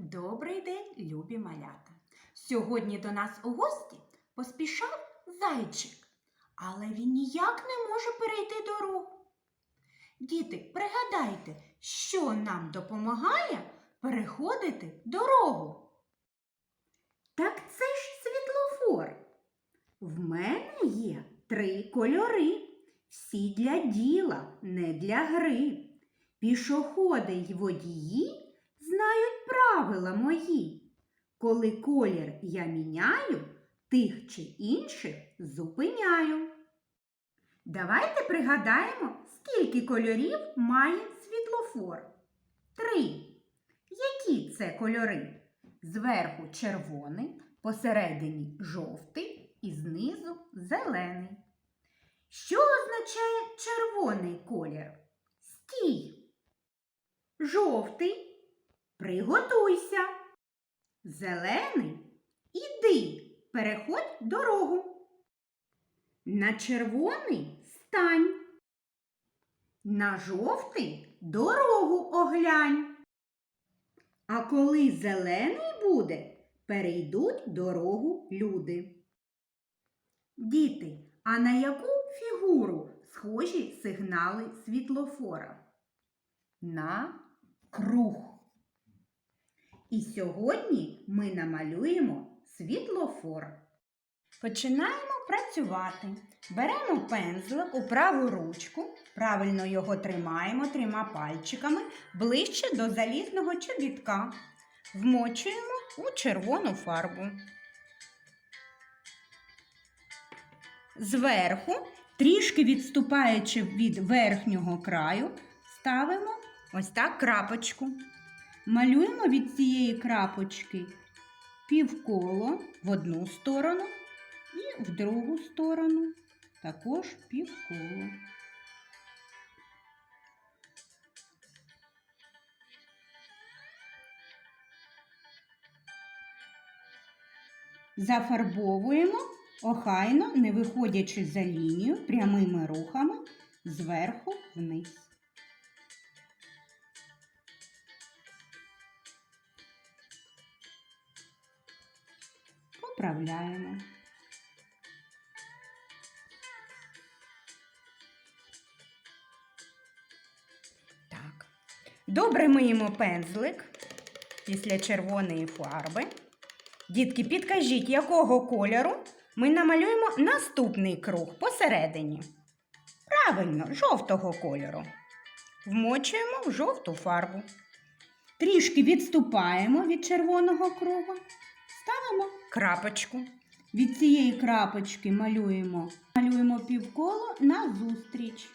Добрий день, любі малята. Сьогодні до нас у гості поспішав зайчик, але він ніяк не може перейти дорогу. Діти, пригадайте, що нам допомагає переходити дорогу. Так це ж світлофор. В мене є три кольори. Всі для діла, не для гри. Пішоходи й водії знають правила мої. Коли колір я міняю, тих чи інших зупиняю. Давайте пригадаємо, скільки кольорів має світлофор. Три. Які це кольори? Зверху червоний, посередині жовтий і знизу зелений. Що означає червоний колір? Стій. Жовтий. Приготуйся. Зелений. Іди. Переходь дорогу. На червоний стань. На жовтий дорогу оглянь. А коли зелений буде, перейдуть дорогу люди. Діти, а на яку фігуру схожі сигнали світлофора? На круг. І сьогодні ми намалюємо світлофор. Починаємо працювати. Беремо пензлик у праву ручку, правильно його тримаємо трьома пальчиками ближче до залізного чобітка. Вмочуємо у червону фарбу. Зверху, трішки відступаючи від верхнього краю, ставимо ось так крапочку. Малюємо від цієї крапочки півколо в одну сторону і в другу сторону також півколо. Зафарбовуємо охайно, не виходячи за лінію, прямими рухами зверху вниз. Поправляємо. Так. Добре миємо пензлик після червоної фарби. Дітки, підкажіть, якого кольору ми намалюємо наступний круг посередині. Правильно, жовтого кольору. Вмочуємо в жовту фарбу. Трішки відступаємо від червоного круга, ставимо крапочку. Від цієї крапочки малюємо, малюємо півколо назустріч.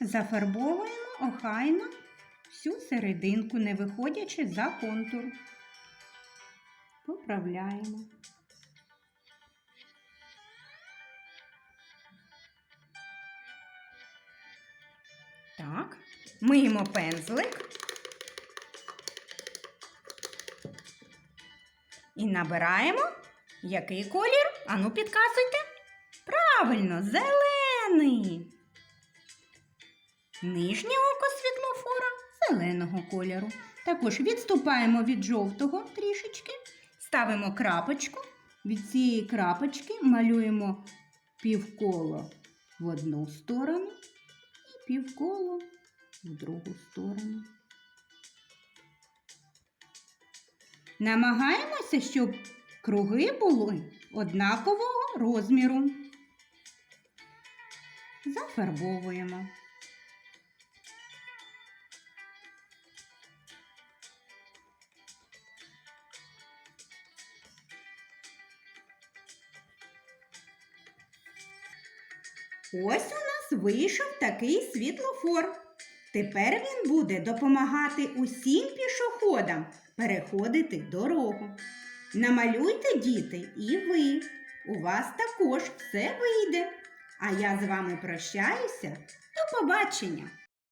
Зафарбовуємо охайно всю серединку, не виходячи за контур. Поправляємо. Так, миємо пензлик і набираємо який колір? Ану, підказуйте. Правильно, зелений. Нижнє око світлофора зеленого кольору. Також відступаємо від жовтого трішечки, ставимо крапочку. Від цієї крапочки малюємо півколо в одну сторону і півколо в другу сторону. Намагаємося, щоб круги були однакового розміру. Зафарбовуємо. Ось у нас вийшов такий світлофор. Тепер він буде допомагати усім пішоходам переходити дорогу. Намалюйте, діти, і ви. У вас також все вийде. А я з вами прощаюся. До побачення!